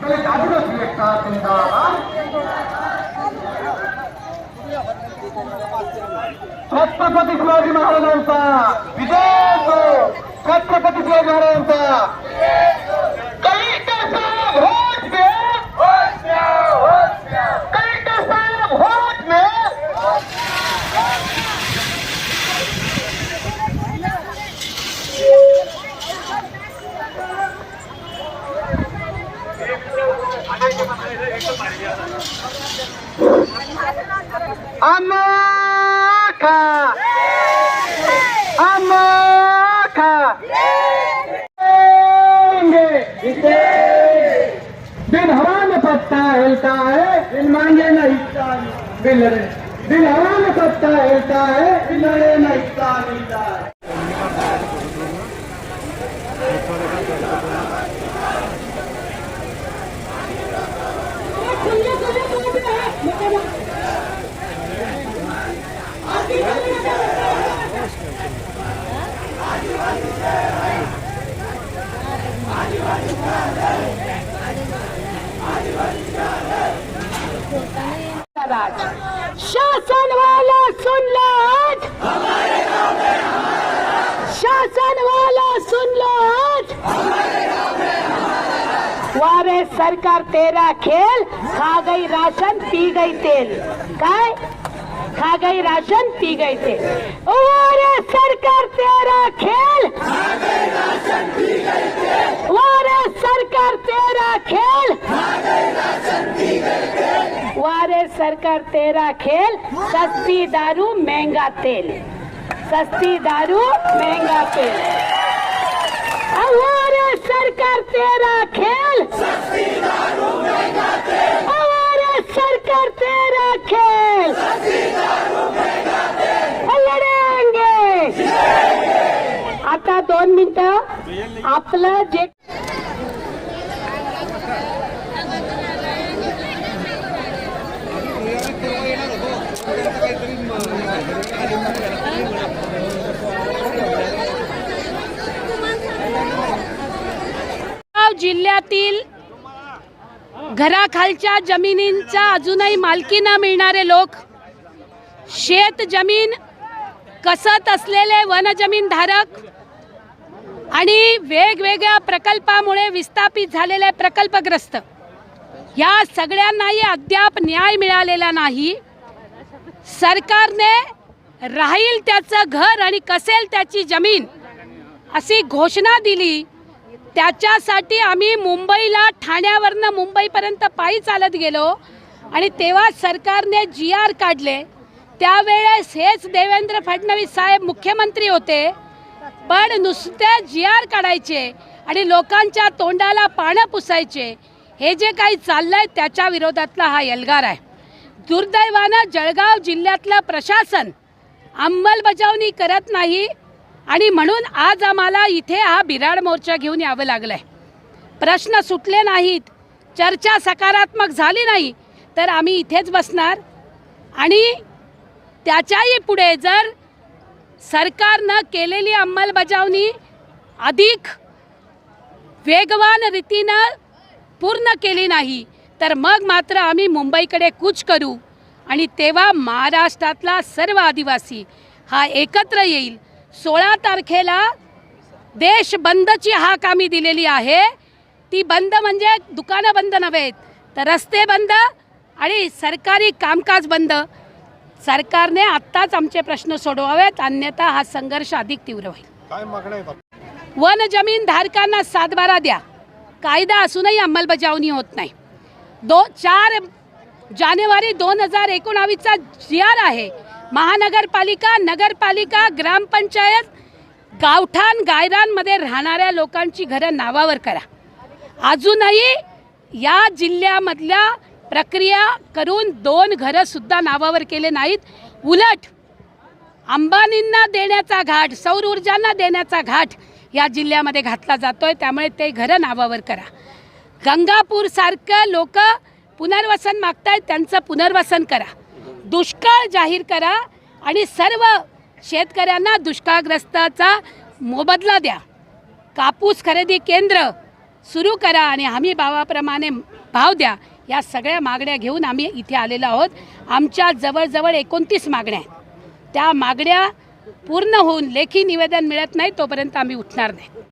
दलित आदिवासी एकता जिंदाबाद छत्रपती शिवाजी महाराजांचा. विजय असो. छत्रपती शिवाजी महाराजांचा कलेक्टर साहेब वोट दे कलेक्टर साहेब वोट दे अनोखा जितेंगे, जितेंगे। दिन हवा में पत्ता हिलता है दिन मांगे न हिस्सा बिल रे दिन हवा में पत्ता हिलता है दिन लड़े न हिस्सा मिलता है शासन वाला सुन लो आज शासन वाला सुन लो आज वारे सरकार तेरा खेल खा गई राशन पी गई तेल. काय? खा गई राशन पी गई थे। वारे सरकार तेरा खेल। वारे सरकार तेरा खेल। वारे सरकार तेरा खेल। सस्ती दारू महंगा तेल। सस्ती दारू महंगा तेल। वारे सरकार तेरा खेल। वारे सरकार तेरा खेल। दोन मिनिट आपलं जे जिल्ह्यातील घराखालच्या जमिनींचा अजूनही मालकी न मिळणारे लोक शेत जमीन कसत असलेले वनजमीन धारक आणि वेगवेगळ्या प्रकल्पामुळे विस्थापित झालेले प्रकल्पग्रस्त. या सगळ्यांनाही अद्याप न्याय मिळालेला नाही. सरकारने राहील त्याचं घर आणि कसेल त्याची जमीन अशी घोषणा दिली. त्याच्यासाठी आम्ही मुंबईला ठाण्यावरनं मुंबईपर्यंत पायी चालत गेलो आणि तेव्हा सरकारने जी आर काढले. त्यावेळेस हेच देवेंद्र फडणवीस साहेब मुख्यमंत्री होते. पण नुसते जी आर काढायचे आणि लोकांच्या तोंडाला पानं पुसायचे हे जे काही चाललंय त्याच्या विरोधातला हा एल्गार आहे. दुर्दैवानं जळगाव जिल्ह्यातलं प्रशासन अंमलबजावणी करत नाही आणि म्हणून आज आम्हाला इथे हा बिराड मोर्चा घेऊन यावं लागलंय. प्रश्न सुटले नाहीत चर्चा सकारात्मक झाली नाही तर आम्ही इथेच बसणार आणि त्याच्याही पुढे जर सरकारनं केलेली अंमलबजावणी अधिक वेगवान रीतीनं पूर्ण केली नाही तर मग मात्र आम्ही मुंबईकडे कूच करू. आणि तेव्हा महाराष्ट्रातला सर्व आदिवासी हा एकत्र येईल. सोळा तारखेला देश बंदची हाक आम्ही दिलेली आहे. ती बंद म्हणजे दुकानं बंद नव्हेत तर रस्ते बंद आणि सरकारी कामकाज बंद. सरकारने आत्ताच आमचे प्रश्न सोडवावेत अन्यथा हा संघर्ष अधिक तीव्र होईल. काय मागण्या आहेत? वन जमीन धारकांना सातबारा द्या. कायदा असूनही अंमलबजावणी होत नाही. दो चार जानेवारी दोन हजार एकोणावीसचा जी आर आहे. महानगरपालिका नगरपालिका ग्रामपंचायत गावठाण गायरांमध्ये राहणाऱ्या लोकांची घरं नावावर करा. अजूनही या जिल्ह्यामधल्या प्रक्रिया करून दोन घरंसुद्धा नावावर केले नाहीत. उलट अंबानींना देण्याचा घाट सौर ऊर्जांना देण्याचा घाट या जिल्ह्यामध्ये घातला जातोय. त्यामुळे ते घरं नावावर करा. गंगापूरसारखं लोक पुनर्वसन मागतायत त्यांचं पुनर्वसन करा. दुष्काळ जाहीर करा आणि सर्व शेतकऱ्यांना दुष्काळग्रस्ताचा मोबदला द्या. कापूस खरेदी केंद्र सुरू करा आणि हमी भावाप्रमाणे भाव द्या. या सगळ्या मागण्या घेऊन आम्ही इथे आलेलो आहोत. आमच्या जवळजवळ एकोणतीस मागण्या आहेत. त्या मागण्या पूर्ण होऊन लेखी निवेदन मिळत नाही तोपर्यंत आम्ही उठणार नाही.